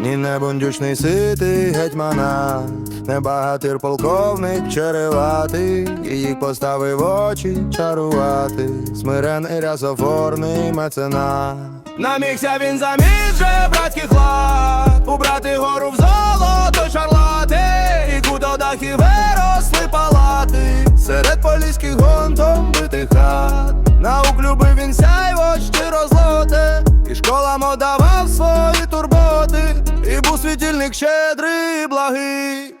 Ні не бундючний ситий гетьмана, не багатир полковник череватий, і їх поставив очі чарувати, смирений рясофорний меценат. Намігся він заміж же братських лад, убрати гору в золото шарлати, і куто дахи виросли палати, серед поліських гонтом битих хат. Наук любив він сяйво світильник щедрий благий.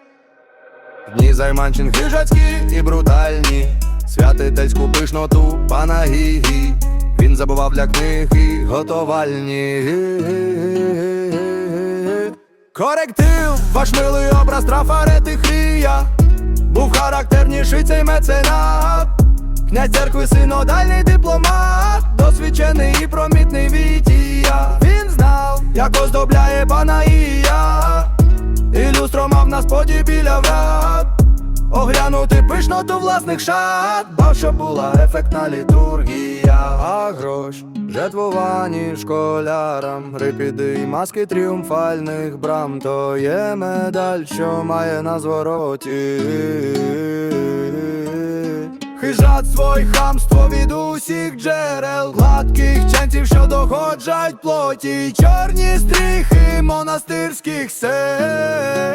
Дні займанчин хижацькі і брутальні, святительську пишноту пана Гігі. Він забував для книг і готовальні. Коректив, ваш милий образ трафарети хрія, був характерніший цей меценат. Князь церкви синодальний дипломат, досвідчений і промітний вітія. Як оздобляє пана Ія, і люстро мав на споді біля врат. Оглянути пишноту власних шат, бо що була ефектна літургія, а грош жертвувані школярам, репіди й маски тріумфальних брам, то є медаль, що має на звороті. Хижатство свой хамство від усіх джерел, гладких ченців, що доходжать плоті, чорні стріхи монастирських сел.